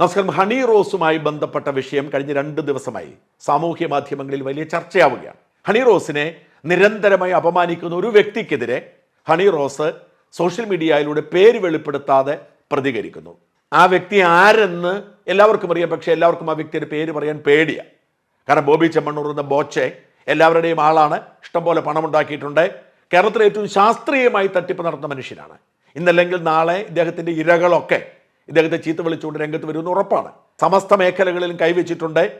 നമസ്കാരം. ഹണി റോസുമായി ബന്ധപ്പെട്ട വിഷയം കഴിഞ്ഞ രണ്ട് ദിവസമായി സാമൂഹ്യ മാധ്യമങ്ങളിൽ വലിയ ചർച്ചയാവുകയാണ്. ഹണി റോസിനെ നിരന്തരമായി അപമാനിക്കുന്ന ഒരു വ്യക്തിക്കെതിരെ ഹണി റോസ് സോഷ്യൽ മീഡിയയിലൂടെ പേര് വെളിപ്പെടുത്താതെ പ്രതികരിക്കുന്നു. ആ വ്യക്തി ആരെന്ന് എല്ലാവർക്കും അറിയാം. പക്ഷേ എല്ലാവർക്കും ആ വ്യക്തിയുടെ പേര് പറയാൻ പേടിയാണ് കാരണം ബോബി ചെമ്മണ്ണൂർ എന്ന ബോച്ചെ എല്ലാവരുടെയും ആളാണ്. ഇഷ്ടംപോലെ പണമുണ്ടാക്കിയിട്ടുണ്ട്. കേരളത്തിലെ ഏറ്റവും ശാസ്ത്രീയമായി തട്ടിപ്പ് നടത്തുന്ന മനുഷ്യനാണ്. ഇന്നല്ലെങ്കിൽ നാളെ ഇദ്ദേഹത്തിന്റെ ഇരകളൊക്കെ ഇദ്ദേഹത്തെ ചീത്ത വിളിച്ചുകൊണ്ട് രംഗത്ത് വരുമെന്ന് ഉറപ്പാണ്. സമസ്ത മേഖലകളിലും കൈവച്ചിട്ടുണ്ട്.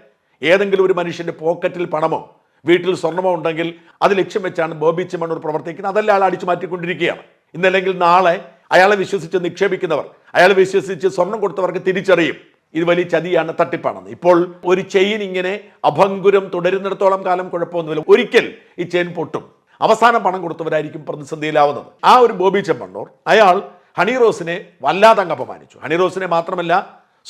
ഏതെങ്കിലും ഒരു മനുഷ്യന്റെ പോക്കറ്റിൽ പണമോ വീട്ടിൽ സ്വർണമോ ഉണ്ടെങ്കിൽ അത് ലക്ഷ്യം വെച്ചാണ് ബോബി ചെമ്മണ്ണൂർ പ്രവർത്തിക്കുന്നത്. അതല്ല ആൾ അടിച്ചു മാറ്റിക്കൊണ്ടിരിക്കുകയാണ്. ഇന്നല്ലെങ്കിൽ നാളെ അയാളെ വിശ്വസിച്ച് നിക്ഷേപിക്കുന്നവർ അയാളെ വിശ്വസിച്ച് സ്വർണം കൊടുത്തവർക്ക് തിരിച്ചറിയും. ഇത് വലിയ ചതിയാണ് തട്ടിപ്പാണെന്ന്. ഇപ്പോൾ ഒരു ചെയിൻ ഇങ്ങനെ അഭംഗുരം തുടരുന്നിടത്തോളം കാലം കുഴപ്പമൊന്നുമില്ല. ഒരിക്കൽ ഈ ചെയിൻ പൊട്ടും. അവസാനം പണം കൊടുത്തവരായിരിക്കും പ്രതിസന്ധിയിലാവുന്നത്. ആ ഒരു ബോബി ചെമ്മണ്ണൂർ അയാൾ ഹണി റോസിനെ വല്ലാതെ അങ്ങ് അപമാനിച്ചു. ഹണി റോസിനെ മാത്രമല്ല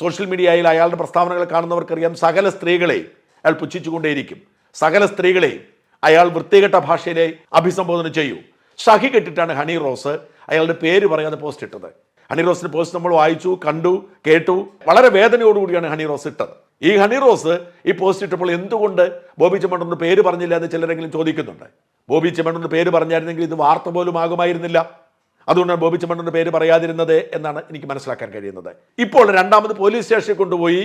സോഷ്യൽ മീഡിയയിൽ അയാളുടെ പ്രസ്താവനകൾ കാണുന്നവർക്കറിയാം സകല സ്ത്രീകളെയും അയാൾ പുച്ഛിച്ചുകൊണ്ടേയിരിക്കും. സകല സ്ത്രീകളെയും അയാൾ വൃത്തികെട്ട ഭാഷയിലെ അഭിസംബോധന ചെയ്യൂ. ഷഹി കെട്ടിട്ടാണ് ഹണി റോസ് അയാളുടെ പേര് പറയാതെ പോസ്റ്റ് ഇട്ടത്. ഹണി റോസിന്റെ പോസ്റ്റ് നമ്മൾ വായിച്ചു കണ്ടു കേട്ടു. വളരെ വേദനയോടുകൂടിയാണ് ഹണി റോസ് ഇട്ടത്. ഈ ഹണി റോസ് ഈ പോസ്റ്റ് ഇട്ടപ്പോൾ എന്തുകൊണ്ട് ബോബി ചെമ്മണ്ണൂരിന്റെ പേര് പറഞ്ഞില്ല എന്ന് ചിലരെങ്കിലും ചോദിക്കുന്നുണ്ട്. ബോബി ചെമ്മണ്ണൂരിന്റെ പേര് പറഞ്ഞായിരുന്നെങ്കിൽ ഇത് വാർത്ത പോലും ആകുമായിരുന്നില്ല. അതുകൊണ്ടാണ് ബോബി ചെമ്മണ്ണൂരിന്റെ പേര് പറയാതിരുന്നത് എന്നാണ് എനിക്ക് മനസ്സിലാക്കാൻ കഴിയുന്നത്. ഇപ്പോൾ രണ്ടാമത് പോലീസ് സ്റ്റേഷനിൽ കൊണ്ടുപോയി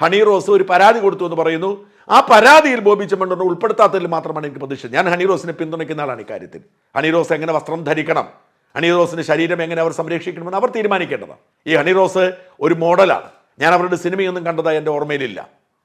ഹണി റോസ് ഒരു പരാതി കൊടുത്തു എന്ന് പറയുന്നു. ആ പരാതിയിൽ ബോബി ചെമ്മണ്ണൂരിനെ ഉൾപ്പെടുത്താത്തതിൽ മാത്രമാണ് എനിക്ക് പ്രതീക്ഷ. ഞാൻ ഹണി റോസിനെ പിന്തുണയ്ക്കുന്ന ആളാണ് ഇക്കാര്യത്തിൽ. ഹണി റോസ് എങ്ങനെ വസ്ത്രം ധരിക്കണം? ഹണി റോസിന്റെ ശരീരം എങ്ങനെ അവർ സംരക്ഷിക്കണമെന്ന് അവർ തീരുമാനിക്കേണ്ടതാണ് ഈ ഹണി റോസ് ഒരു മോഡലാണ്. ഞാൻ അവരുടെ സിനിമയൊന്നും കണ്ടതായി എന്റെ ഓർമ്മയിലില്ല.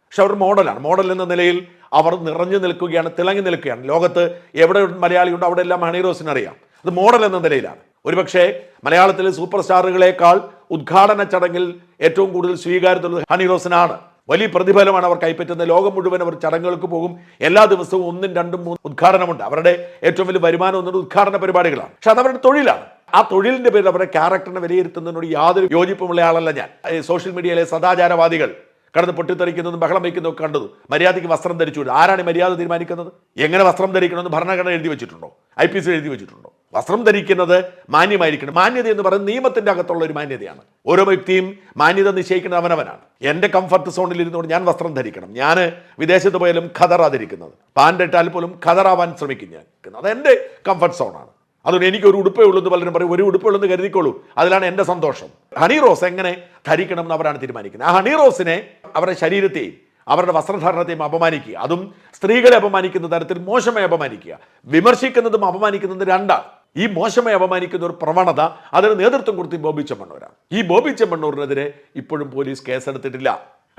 പക്ഷെ അവർ മോഡലാണ്. മോഡൽ എന്ന നിലയിൽ അവർ നിറഞ്ഞു നിൽക്കുകയാണ് തിളങ്ങി നിൽക്കുകയാണ്. ലോകത്ത് എവിടെ മലയാളിയുണ്ടോ അവിടെ എല്ലാം ഹണി റോസിനറിയാം. അത് മോഡൽ എന്ന നിലയിലാണ്. ഒരുപക്ഷെ മലയാളത്തിലെ സൂപ്പർ സ്റ്റാറുകളെക്കാൾ ഉദ്ഘാടന ചടങ്ങിൽ ഏറ്റവും കൂടുതൽ സ്വീകാര്യതയുള്ളത് ഹണി റോസനാണ്. വലിയ പ്രതിഫലമാണ് അവർ കൈപ്പറ്റുന്നത്. ലോകം മുഴുവൻ അവർ ചടങ്ങുകൾക്ക് പോകും. എല്ലാ ദിവസവും ഒന്നും രണ്ടും മൂന്നും ഉദ്ഘാടനമുണ്ട്. അവരുടെ ഏറ്റവും വലിയ വരുമാനം എന്നത് ഉദ്ഘാടന പരിപാടികളാണ്. പക്ഷെ അത് അവരുടെ തൊഴിലാണ്. ആ തൊഴിലിന്റെ പേരിൽ അവരുടെ ക്യാരക്ടറിനെ വിലയിരുത്തുന്നതിനോട് യാതൊരു യോജിപ്പുമുള്ള ആളല്ല ഞാൻ. സോഷ്യൽ മീഡിയയിലെ സദാചാരവാദികൾ. കടന്ന് പൊട്ടിത്തെറിക്കുന്നതും ബഹളം വയ്ക്കുന്നതും ഒക്കെ കണ്ടത്. മര്യാദയ്ക്ക് വസ്ത്രം ധരിച്ചു ആരാണ് മര്യാദ തീരുമാനിക്കുന്നത്? എങ്ങനെ വസ്ത്രം ധരിക്കണമെന്ന് ഭരണഘടന എഴുതി വെച്ചിട്ടുണ്ടോ? ഐ പി സി എഴുതി വെച്ചിട്ടുണ്ടോ? വസ്ത്രം ധരിക്കുന്നത് മാന്യമായിരിക്കണം. മാന്യത എന്ന് പറയുന്നത് നിയമത്തിന്റെ അകത്തുള്ള ഒരു മാന്യതയാണ്. ഓരോ വ്യക്തിയും മാന്യത നിശ്ചയിക്കുന്നത് അവനവനാണ്. എന്റെ കംഫർട്ട് സോണിൽ ഇരുന്നുകൊണ്ട് ഞാൻ വസ്ത്രം ധരിക്കണം. ഞാൻ വിദേശത്ത് പോയാലും ഖദറാതിരിക്കുന്നത് പാന്റ് ഇട്ടാൽ പോലും ഖതറാവാൻ ശ്രമിക്കും ഞാൻ. അത് എന്റെ കംഫർട്ട് സോണാണ് അതുകൊണ്ട് എനിക്ക് ഒരു ഉടുപ്പേ ഉള്ളൂ എന്ന് പലരും പറയും ഒരു ഉടുപ്പേ ഉള്ളൂ എന്ന് കരുതിക്കോളൂ. അതിലാണ് എന്റെ സന്തോഷം. ഹണി റോസ് എങ്ങനെ ധരിക്കണം എന്ന് അവരാണ് തീരുമാനിക്കുന്നത്. ആ ഹണി റോസിനെ അവരുടെ ശരീരത്തെയും അവരുടെ വസ്ത്രധാരണത്തെയും അപമാനിക്കുക. അതും സ്ത്രീകളെ അപമാനിക്കുന്ന തരത്തിൽ മോശമായി അപമാനിക്കുക. വിമർശിക്കുന്നതും അപമാനിക്കുന്നതും രണ്ടാണ്. ഈ മോശമായി അപമാനിക്കുന്ന ഒരു പ്രവണത അതിന് നേതൃത്വം കൊടുത്ത് ബോബി ചെമ്മണ്ണൂരാണ്. ഈ ബോബി ചെമ്മണ്ണൂരിനെതിരെ ഇപ്പോഴും പോലീസ് കേസെടുത്തിട്ടില്ല.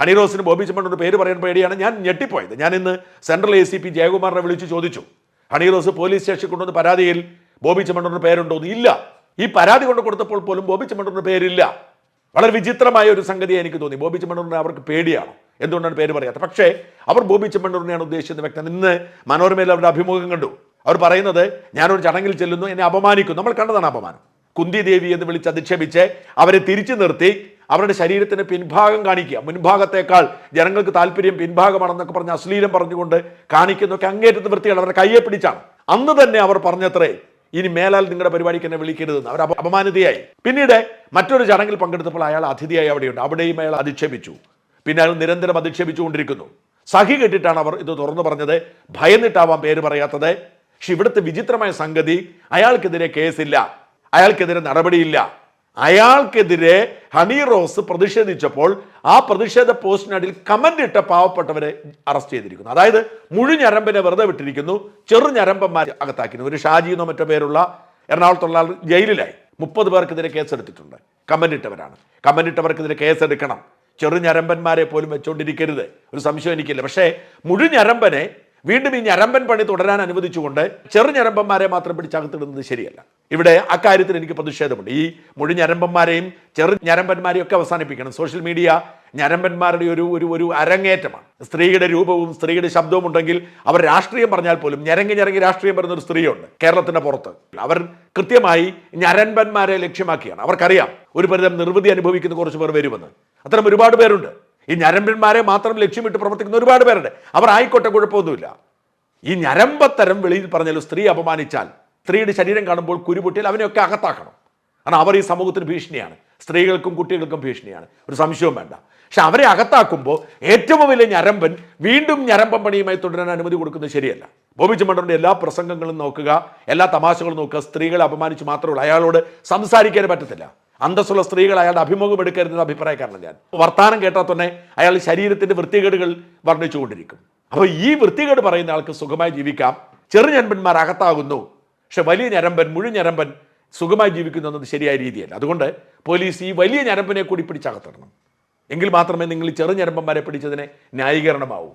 ഹണി റോസിന് ബോബി ചെമ്മണ്ണൂർ പേര് പറയാൻ പേടിയാണ്. ഞാൻ ഞെട്ടിപ്പോയത്. ഞാൻ ഇന്ന് സെൻട്രൽ എ സി പി ജയകുമാറിനെ വിളിച്ച് ചോദിച്ചു. ഹണി റോസ് പോലീസ് സ്റ്റേഷനിൽ കൊണ്ടുവന്ന പരാതിയിൽ ബോബി ചെമ്മണ്ണൂരിന് പേരുണ്ടോ ഇല്ല. ഈ പരാതി കൊണ്ട് കൊടുത്തപ്പോൾ പോലും ബോബി ചെമ്മണ്ണൂരിന് പേരില്ല. വളരെ വിചിത്രമായ ഒരു സംഗതി എനിക്ക് തോന്നി. ബോബി ചെമ്മണ്ണൂരിനെ അവർക്ക് പേടിയാണ്. എന്തുകൊണ്ടാണ് പേര് പറയാത്തത്? പക്ഷേ അവർ ബോബി ചെമ്മണ്ണൂരിനെയാണ് ഉദ്ദേശിച്ചത് വ്യക്തം. ഇന്ന് മനോരമയിൽ അവരുടെ അഭിമുഖം കണ്ടു. അവർ പറയുന്നത് ഞാനൊരു ചടങ്ങിൽ ചെല്ലുന്നു എന്നെ അപമാനിക്കും നമ്മൾ കണ്ടതാണ് അപമാനം. കുന്തി ദേവി എന്ന് വിളിച്ച് അധിക്ഷേപിച്ച് അവരെ തിരിച്ചു നിർത്തി അവരുടെ ശരീരത്തിന് പിൻഭാഗം കാണിക്കുക. മുൻഭാഗത്തേക്കാൾ ജനങ്ങൾക്ക് താല്പര്യം പിൻഭാഗമാണെന്നൊക്കെ പറഞ്ഞ് അശ്ലീലം പറഞ്ഞുകൊണ്ട് കാണിക്കുന്നൊക്കെ അങ്ങേറ്റത്ത് വൃത്തിയാണ് അവരുടെ കയ്യെ പിടിച്ചാണ്. അന്ന് തന്നെ അവർ പറഞ്ഞത്രേ ഇനി മേലാൽ നിങ്ങളുടെ പരിപാടിക്ക് എന്നെ വിളിക്കരുതെന്ന്. അവർ അപ- അപമാനിതയായി. പിന്നീട് മറ്റൊരു ചടങ്ങിൽ പങ്കെടുത്തപ്പോൾ അയാൾ അതിഥിയായി അവിടെയുണ്ട്. അവിടെയും അയാൾ അധിക്ഷേപിച്ചു. പിന്നെ അയാൾ നിരന്തരം അധിക്ഷേപിച്ചുകൊണ്ടിരിക്കുന്നു. സഹി കെട്ടിട്ടാണ് അവർ ഇത് തുറന്നു പറഞ്ഞത്. ഭയന്നിട്ടാവാം പേര് പറയാത്തത്. പക്ഷെ ഇവിടുത്തെ വിചിത്രമായ സംഗതി അയാൾക്കെതിരെ കേസില്ല. അയാൾക്കെതിരെ നടപടിയില്ല. അയാൾക്കെതിരെ ഹണി റോസ് പ്രതിഷേധിച്ചപ്പോൾ ആ പ്രതിഷേധ പോസ്റ്റിനടിയിൽ കമന്റ് ഇട്ട പാവപ്പെട്ടവരെ അറസ്റ്റ് ചെയ്തിരിക്കുന്നു. അതായത് മുഴുഞ്ഞരമ്പിനെ വെറുതെ വിട്ടിരിക്കുന്നു. ചെറു ഞരമ്പന്മാർ അകത്താക്കുന്നു ഒരു ഷാജി എന്നോ മറ്റോ പേരുള്ള എറണാകുളത്തുള്ള ജയിലിലായി. മുപ്പത് പേർക്കെതിരെ കേസെടുത്തിട്ടുണ്ട്. കമന്റ് ഇട്ടവരാണ്. കമന്റ് ഇട്ടവർക്കെതിരെ കേസെടുക്കണം. ചെറു ഞരമ്പന്മാരെ പോലും വെച്ചുകൊണ്ടിരിക്കരുത് ഒരു സംശയം എനിക്കില്ല. പക്ഷേ മുഴുഞ്ഞരമ്പനെ വീണ്ടും ഈ ഞരമ്പൻ പണി തുടരാൻ അനുവദിച്ചുകൊണ്ട് ചെറു ഞരമ്പന്മാരെ മാത്രം പിടിച്ചകത്തിടുന്നത് ശരിയല്ല. ഇവിടെ അക്കാര്യത്തിൽ എനിക്ക് പ്രതിഷേധമുണ്ട്. ഈ മുഴു ഞരമ്പന്മാരെയും ചെറു ഞരമ്പന്മാരെയും ഒക്കെ അവസാനിപ്പിക്കണം. സോഷ്യൽ മീഡിയ ഞരമ്പന്മാരുടെ ഒരു ഒരു ഒരു അരങ്ങേറ്റമാണ്. സ്ത്രീയുടെ രൂപവും സ്ത്രീയുടെ ശബ്ദവും ഉണ്ടെങ്കിൽ അവർ രാഷ്ട്രീയം പറഞ്ഞാൽ പോലും ഞരങ്ങി ഞരങ്ങി രാഷ്ട്രീയം പറയുന്ന ഒരു സ്ത്രീയുണ്ട് കേരളത്തിന്റെ പുറത്ത്. അവർ കൃത്യമായി ഞരമ്പന്മാരെ ലക്ഷ്യമാക്കിയാണ്. അവർക്കറിയാം ഒരു പരിധം നിർവൃതി അനുഭവിക്കുന്ന കുറച്ച് പേർ വരുമെന്ന്. അത്തരം ഒരുപാട് പേരുണ്ട്. ഈ ഞരമ്പന്മാരെ മാത്രം ലക്ഷ്യമിട്ട് പ്രവർത്തിക്കുന്ന ഒരുപാട് പേരുണ്ട്. അവർ ആയിക്കോട്ടെ കുഴപ്പമൊന്നുമില്ല. ഈ ഞരമ്പത്തരം വെളിയിൽ പറഞ്ഞാലും സ്ത്രീ അപമാനിച്ചാൽ സ്ത്രീയുടെ ശരീരം കാണുമ്പോൾ കുരുപൊട്ടിയാൽ അവനെയൊക്കെ അകത്താക്കണം. കാരണം അവർ ഈ സമൂഹത്തിന് ഭീഷണിയാണ്. സ്ത്രീകൾക്കും കുട്ടികൾക്കും ഭീഷണിയാണ്. ഒരു സംശയവും വേണ്ട. പക്ഷെ അവരെ അകത്താക്കുമ്പോൾ ഏറ്റവും വലിയ ഞരമ്പൻ വീണ്ടും ഞരമ്പൻ പണിയുമായി തുടരാൻ അനുമതി കൊടുക്കുന്നത് ശരിയല്ല. ബോബി ചുമണ്ടറിന്റെ എല്ലാ പ്രസംഗങ്ങളും നോക്കുക എല്ലാ തമാശകളും നോക്കുക സ്ത്രീകളെ അപമാനിച്ച് മാത്രമേ ഉള്ളൂ. അയാളോട് സംസാരിക്കാൻ പറ്റത്തില്ല. അന്തസ്സുള്ള സ്ത്രീകൾ അയാളുടെ അഭിമുഖം എടുക്കരുതെന്ന് അഭിപ്രായക്കാരനാണ് ഞാൻ. വർത്താനം കേട്ടാൽ തന്നെ അയാൾ ശരീരത്തിന്റെ വൃത്തികേടുകൾ വർണിച്ചുകൊണ്ടിരിക്കും. അപ്പോൾ ഈ വൃത്തികേട് പറയുന്ന ആൾക്ക് സുഖമായി ജീവിക്കാം. ചെറുഞ്ഞൻപന്മാർ അകത്താകുന്നു. പക്ഷെ വലിയ ഞരമ്പൻ മുഴു ഞരമ്പൻ സുഖമായി ജീവിക്കുന്നു എന്നത് ശരിയായ രീതിയല്ല. അതുകൊണ്ട് പോലീസ് ഈ വലിയ ഞരമ്പിനെ കൂടി പിടിച്ചകത്തിടണം എങ്കിൽ മാത്രമേ നിങ്ങൾ ഈ ചെറു ഞരമ്പന്മാരെ പിടിച്ചതിനെ ന്യായീകരണമാവൂ.